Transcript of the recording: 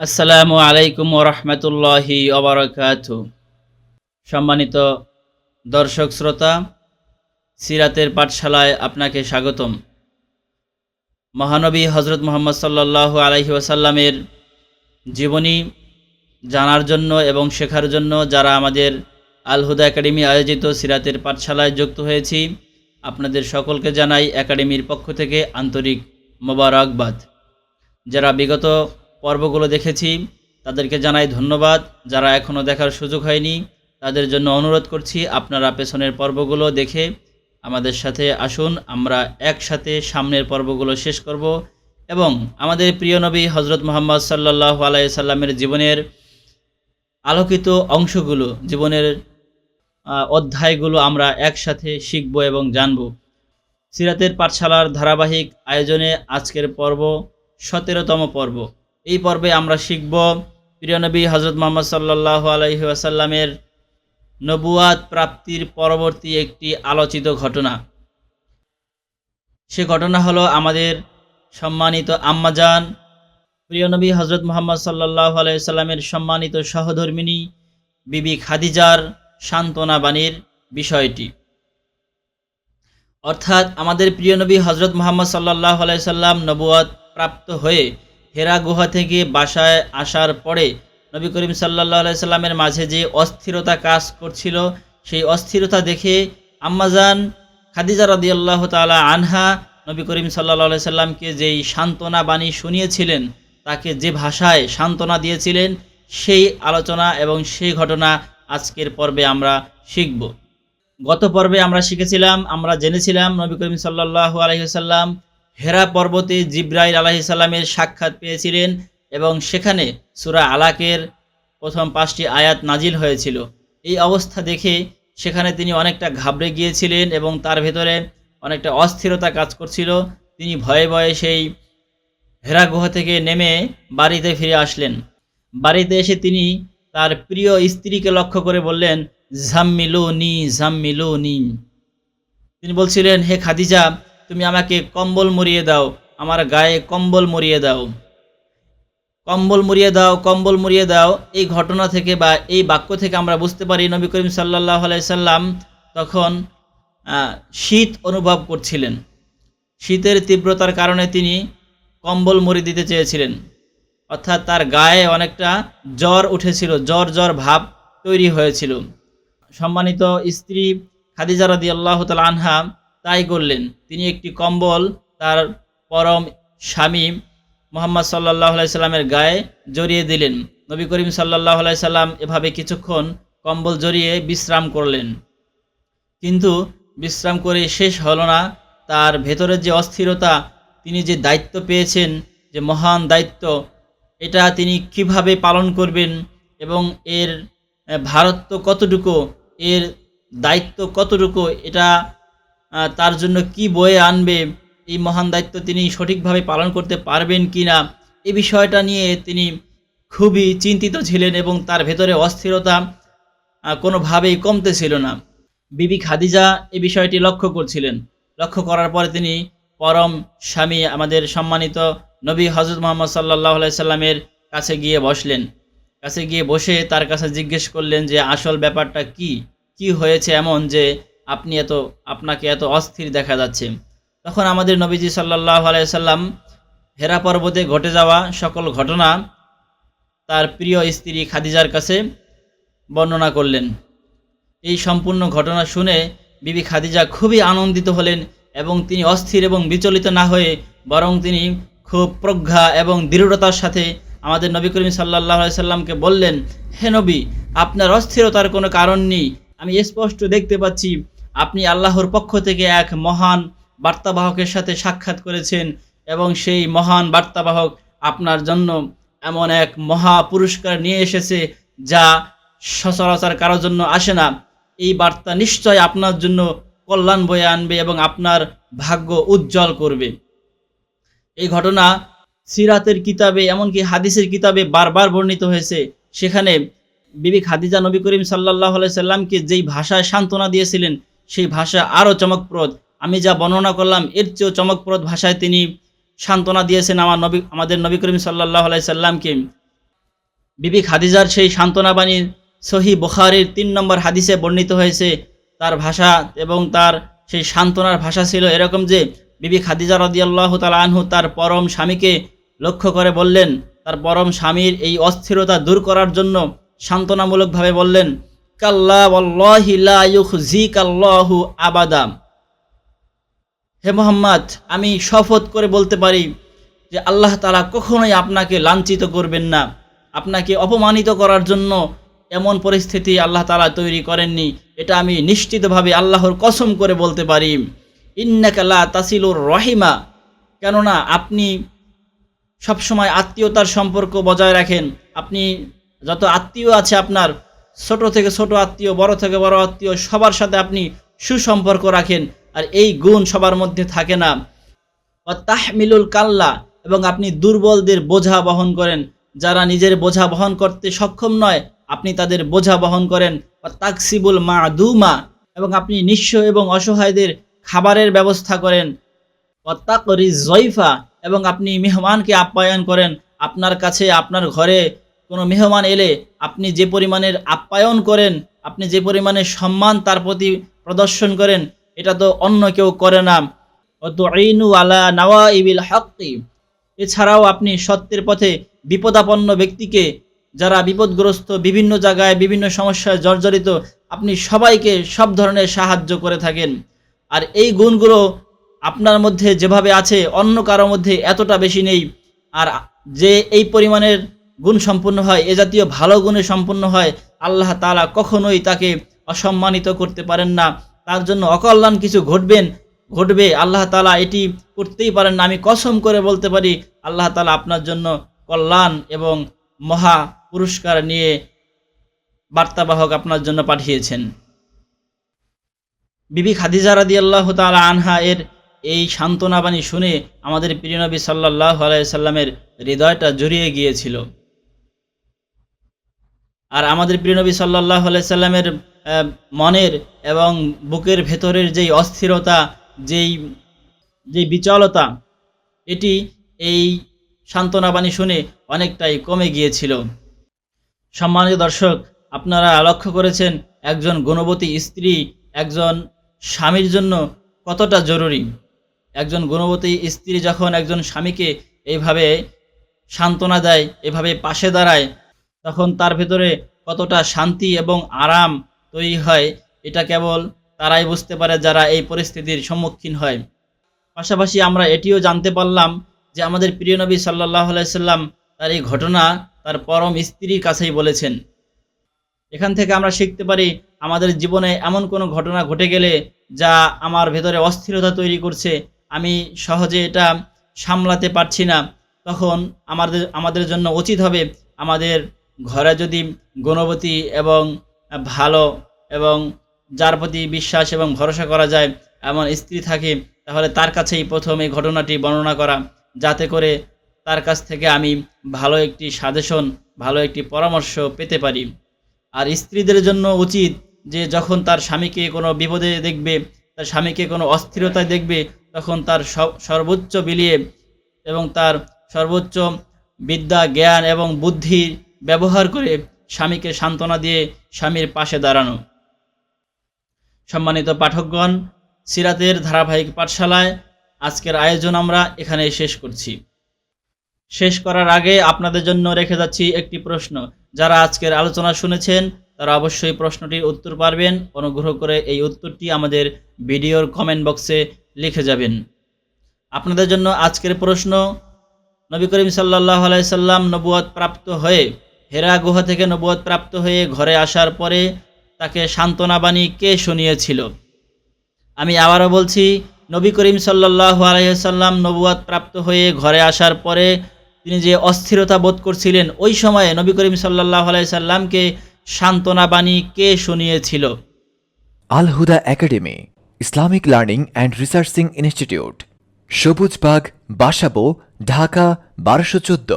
আসসালামু আলাইকুম রহমতুল্লাহি অবরাকাত সম্মানিত দর্শক শ্রোতা, সিরাতের পাঠশালায় আপনাকে স্বাগতম। মহানবী হজরত মোহাম্মদ সাল্লাল্লাহু আলাইহি ওয়াসাল্লামের জীবনী জানার জন্য এবং শেখার জন্য যারা আমাদের আলহুদা একাডেমি আয়োজিত সিরাতের পাঠশালায় যুক্ত হয়েছি, আপনাদের সকলকে জানাই একাডেমির পক্ষ থেকে আন্তরিক মোবারকবাদ। যারা বিগত পর্বগুলো দেখেছি। তাদেরকে জানাই ধন্যবাদ। যারা এখনও দেখার সুযোগ হয়নি, তাদের জন্য অনুরোধ করছি, আপনারা পেছনের পর্বগুলো দেখে আমাদের সাথে আসুন। আমরা একসাথে সামনের পর্বগুলো শেষ করব এবং আমাদের প্রিয় নবী হজরত মোহাম্মদ সাল্লাহ আলাই সাল্লামের জীবনের আলোকিত অংশগুলো, জীবনের অধ্যায়গুলো আমরা একসাথে শিখব এবং জানব। সিরাতের পাঠশালার ধারাবাহিক আয়োজনে আজকের পর্ব সতেরোতম পর্ব। এই পর্বে আমরা শিখব প্রিয়নবী হজরত মোহাম্মদ সাল্লাহ আলহি আসাল্লামের নবুয়াত প্রাপ্তির পরবর্তী একটি আলোচিত ঘটনা। সে ঘটনা হলো আমাদের সম্মানিত আম্মাজান প্রিয়নবী হজরত মোহাম্মদ সাল্লাহ আলাইসাল্লামের সম্মানিত সহধর্মিনী বিবি খাদিজার সান্ত্বনা বাণীর বিষয়টি। অর্থাৎ আমাদের প্রিয় নবী হজরত মোহাম্মদ সাল্লাহ আলাইসাল্লাম নবুয়াত প্রাপ্ত হয়ে হেরা গুহা থেকে বাসায় আসার পরে নবী করিম সাল্লাহ আলাইসাল্লামের মাঝে যে অস্থিরতা কাজ করছিল, সেই অস্থিরতা দেখে আম্মাজান খাদিজা রদিয়াল্লাহ তালা আনহা নবী করিম সাল্লাহ সাল্লামকে যেই সান্ত্বনা বাণী শুনিয়েছিলেন, তাকে যে ভাষায় সান্ত্বনা দিয়েছিলেন, সেই আলোচনা এবং সেই ঘটনা আজকের পর্বে আমরা শিখব। গত পর্বে আমরা শিখেছিলাম, আমরা জেনেছিলাম নবী করিম সাল্লাহ আলহিসাল্লাম হেরা পর্বতে জিব্রাইল আলাহিসাল্লামের সাক্ষাৎ পেয়েছিলেন এবং সেখানে সুরা আলাকের প্রথম পাঁচটি আয়াত নাজিল হয়েছিল। এই অবস্থা দেখে সেখানে তিনি অনেকটা ঘাবড়ে গিয়েছিলেন এবং তার ভেতরে অনেকটা অস্থিরতা কাজ করছিল। তিনি ভয়ে ভয়ে সেই হেরা গুহা থেকে নেমে বাড়িতে ফিরে আসলেন। বাড়িতে এসে তিনি তার প্রিয় স্ত্রীকে লক্ষ্য করে বললেন ঝাম্মিলু নি ঝাম্মিলু নি তিনি বলছিলেন, হে খাদিজা তুমি আমাকে কম্বল মরিয়ে দাও, আমার গায়ে কম্বল মরিয়ে দাও। কম্বল মুড়িয়ে দাও, কম্বল মুড়িয়ে দাও। এই ঘটনা থেকে বা এই বাক্য থেকে আমরা বুঝতে পারি, নবী করিম সাল্লাহ সাল্লাম তখন শীত অনুভব করছিলেন। শীতের তীব্রতার কারণে তিনি কম্বল মুড়ি দিতে চেয়েছিলেন। অর্থাৎ তার গায়ে অনেকটা জ্বর উঠেছিল, জ্বর জ্বর ভাব তৈরি হয়েছিল। সম্মানিত স্ত্রী খাদিজা রদি আল্লাহ তাল আনহা তাই করলেন। তিনি একটি কম্বল তার পরম স্বামী মোহাম্মদ সাল্লাহ সাল্লামের গায়ে জড়িয়ে দিলেন। নবী করিম সাল্লাহ সাল্লাম এভাবে কিছুক্ষণ কম্বল জড়িয়ে বিশ্রাম করলেন। কিন্তু বিশ্রাম করে শেষ হলো না। তার ভেতরের যে অস্থিরতা, তিনি যে দায়িত্ব পেয়েছেন, যে মহান দায়িত্ব, এটা তিনি কীভাবে পালন করবেন এবং এর ভারত্ব কতটুকু, এর দায়িত্ব কতটুকু, এটা তার জন্য কি বয়ে আনবে? এই মহান দায়িত্ব তিনি সঠিকভাবে পালন করতে পারবেন কি না এ বিষয়টা নিয়ে তিনি খুবই চিন্তিত ছিলেন এবং তার ভেতরে অস্থিরতা কোনোভাবেই কমতে ছিল না। বিবি খাদিজা এ বিষয়টি লক্ষ্য করছিলেন। লক্ষ্য করার পরে তিনি পরম স্বামী আমাদের সম্মানিত নবী হজরত মোহাম্মদ সাল্লাহ সাল্লামের কাছে গিয়ে বসলেন। কাছে গিয়ে বসে তার কাছে জিজ্ঞেস করলেন যে, আসল ব্যাপারটা কি? কি হয়েছে এমন যে আপনি এত, আপনাকে এত অস্থির দেখা যাচ্ছে। তখন আমাদের নবীজি সাল্লাহ আলাইসাল্লাম হেরা পর্বতে ঘটে যাওয়া সকল ঘটনা তার প্রিয় স্ত্রী খাদিজার কাছে বর্ণনা করলেন। এই সম্পূর্ণ ঘটনা শুনে বিবি খাদিজা খুবই আনন্দিত হলেন এবং তিনি অস্থির এবং বিচলিত না হয়ে বরং তিনি খুব প্রজ্ঞা এবং দৃঢ়তার সাথে আমাদের নবী করিম সাল্লাহ সাল্লামকে বললেন, হে নবী, আপনার অস্থিরতার কোনো কারণ নেই। আমি স্পষ্ট দেখতে পাচ্ছি আপনি আল্লাহর পক্ষ থেকে এক মহান বার্তাবাহকের সাথে সাক্ষাৎ করেছেন এবং সেই মহান বার্তাবাহক আপনার জন্য এমন এক মহা পুরস্কার নিয়ে এসেছে যা সচরাচর কারোর জন্য আসে না। এই বার্তা নিশ্চয় আপনার জন্য কল্যাণ বয়ে আনবে এবং আপনার ভাগ্য উজ্জ্বল করবে। এই ঘটনা সিরাতের কিতাবে এমনকি হাদিসের কিতাবে বারবার বর্ণিত হয়েছে। সেখানে বিবি খাদিজা নবী করিম সাল্লাহ সাল্লামকে যেই ভাষায় সান্ত্বনা দিয়েছিলেন সেই ভাষা আরও চমকপ্রদ। আমি যা বর্ণনা করলাম, এর চেয়েও চমকপ্রদ ভাষায় তিনি সান্ত্বনা দিয়েছেন আমার নবী, আমাদের নবী করিম সাল্লাহ সাল্লামকে। বিবি খাদিজার সেই সান্ত্বনা বাণী সহি বুখারির তিন নম্বর হাদিসে বর্ণিত হয়েছে। তার ভাষা এবং তার সেই সান্ত্বনার ভাষা ছিল এরকম যে, বিবি খাদিজা রদিয়াল্লাহ তালা আনহু তার পরম স্বামীকে লক্ষ্য করে বললেন, তার পরম স্বামীর এই অস্থিরতা দূর করার জন্য সান্ত্বনামূলকভাবে বললেন আবাদাম হে মোহাম্মদ, আমি শপথ করে বলতে পারি যে আল্লাহ তালা কখনোই আপনাকে লাঞ্ছিত করবেন না। আপনাকে অপমানিত করার জন্য এমন পরিস্থিতি আল্লাহ তালা তৈরি করেননি। এটা আমি নিশ্চিতভাবে আল্লাহর কসম করে বলতে পারি। ইন্নাকাল্লা তাসিলুর রহিমা। কেননা আপনি সবসময় আত্মীয়তার সম্পর্ক বজায় রাখেন। আপনি যত আত্মীয় আছে আপনার ছোট থেকে ছোট আত্মীয়, বড় থেকে বড় আত্মীয়, সবার সাথে আপনি সুসম্পর্ক রাখেন আর এই গুণ সবার মধ্যে থাকে না। তাহমিলুল কাল্লা, এবং আপনি দুর্বলদের বোঝা বহন করেন। যারা নিজের বোঝা বহন করতে সক্ষম নয়, আপনি তাদের বোঝা বহন করেন। তাকসিবুল মা দুমা এবং আপনি নিঃস্ব এবং অসহায়দের খাবারের ব্যবস্থা করেন। অত্যাকরি জয়ফা এবং আপনি মেহমানকে আপ্যায়ন করেন। আপনার কাছে, আপনার ঘরে কোনো মেহমান এলে আপনি যে পরিমাণের আপ্যায়ন করেন, আপনি যে পরিমাণের সম্মান তার প্রতি প্রদর্শন করেন, এটা তো অন্য কেউ করে না। অত আলা নাওয়া ইবিল হকি এছাড়াও আপনি সত্যের পথে বিপদাপন্ন ব্যক্তিকে, যারা বিপদগ্রস্ত বিভিন্ন জায়গায়, বিভিন্ন সমস্যায় জর্জরিত, আপনি সবাইকে সব ধরনের সাহায্য করে থাকেন। আর এই গুণগুলো আপনার মধ্যে যেভাবে আছে, অন্য কারোর মধ্যে এতটা বেশি নেই। আর যে এই পরিমাণের গুণ সম্পন্ন হয়, এ জাতীয় ভালো গুণে সম্পন্ন হয়, আল্লাহ তালা কখনোই তাকে অসম্মানিত করতে পারেন না। তার জন্য অকল্যাণ কিছু ঘটবেন ঘটবে, আল্লাহ তালা এটি করতেই পারেন না। আমি কসম করে বলতে পারি, আল্লাহ তালা আপনার জন্য কল্যাণ এবং মহা পুরস্কার নিয়ে বার্তাবাহক আপনার জন্য পাঠিয়েছেন। বিবি খাদিজা রাদি আল্লাহ তালা আনহা এর এই সান্ত্বনাবাণী শুনে আমাদের প্রিয় নবী সাল্লাহ আলাইসাল্লামের হৃদয়টা জড়িয়ে গিয়েছিল। আর আমাদের প্রিয় নবী সাল্লাহ আলাইসাল্লামের মনের এবং বুকের ভেতরের যেই অস্থিরতা, যেই যেই বিচলতা, এটি এই সান্ত্বনা বাণী শুনে অনেকটাই কমে গিয়েছিল। সম্মানিত দর্শক, আপনারা লক্ষ্য করেছেন একজন গুণবতী স্ত্রী, একজন স্বামীর জন্য কতটা জরুরি? একজন গুণবতী স্ত্রী যখন একজন স্বামীকে এইভাবে সান্ত্বনা দেয়, এভাবে পাশে দাঁড়ায় তখন তার ভেতরে কতটা শান্তি এবং আরাম তৈরি হয়, এটা কেবল তারাই বুঝতে পারে যারা এই পরিস্থিতির সম্মুখীন হয়। পাশাপাশি আমরা এটিও জানতে পারলাম যে আমাদের প্রিয় নবী সাল্লাহ আলাইসাল্লাম তার এই ঘটনা তার পরম স্ত্রীর কাছেই বলেছেন। এখান থেকে আমরা শিখতে পারি আমাদের জীবনে এমন কোনো ঘটনা ঘটে গেলে যা আমার ভেতরে অস্থিরতা তৈরি করছে, আমি সহজে এটা সামলাতে পারছি না। তখন আমাদের আমাদের জন্য উচিত হবে আমাদের ঘরে যদি গুণবতী এবং ভালো এবং যার প্রতি বিশ্বাস এবং ভরসা করা যায় এমন স্ত্রী থাকে, তাহলে তার কাছেই প্রথম এই ঘটনাটি বর্ণনা করা। যাতে করে তার কাছ থেকে আমি ভালো একটি সাজেশন, ভালো একটি পরামর্শ পেতে পারি। আর স্ত্রীদের জন্য উচিত যে যখন তার স্বামীকে কোনো বিপদে দেখবে, তার স্বামীকে কোনো অস্থিরতায় দেখবে, তখন তার সর্বোচ্চ বিলিয়ে এবং তার সর্বোচ্চ বিদ্যা, জ্ঞান এবং বুদ্ধির ব্যবহার করে স্বামীকে সান্ত্বনা দিয়ে স্বামীর পাশে দাঁড়ানো। সম্মানিত পাঠকগণ, সিরাতের ধারাবাহিক পাঠশালায় আজকের আয়োজন আমরা এখানে শেষ করছি। শেষ করার আগে আপনাদের জন্য রেখে যাচ্ছি একটি প্রশ্ন। যারা আজকের আলোচনা শুনেছেন, তারা অবশ্যই প্রশ্নটির উত্তর পারবেন। অনুগ্রহ করে এই উত্তরটি আমাদের ভিডিওর কমেন্ট বক্সে লিখে যাবেন। আপনাদের জন্য আজকের প্রশ্ন, নবী করিম সাল্লাহ আলাইসাল্লাম নবুয়াদ প্রাপ্ত হয়ে হেরা গুহা থেকে নবুয়াদ প্রাপ্ত হয়ে ঘরে আসার পরে তাকে সান্ত্বনা বাণী কে শুনিয়েছিল? আমি আবারও বলছি, নবী করিম সাল্লাহ আলাইসাল্লাম নবুয়াদ প্রাপ্ত হয়ে ঘরে আসার পরে তিনি যে অস্থিরতা বোধ করছিলেন, ওই সময়ে নবী করিম সাল্লাহ আলাইসাল্লামকে সান্ত্বনা বাণী কে শুনিয়েছিল? Al Huda academy, Islamic learning and researching institute Sabujbag Basabo, Dhaka, বারোশো চোদ্দ।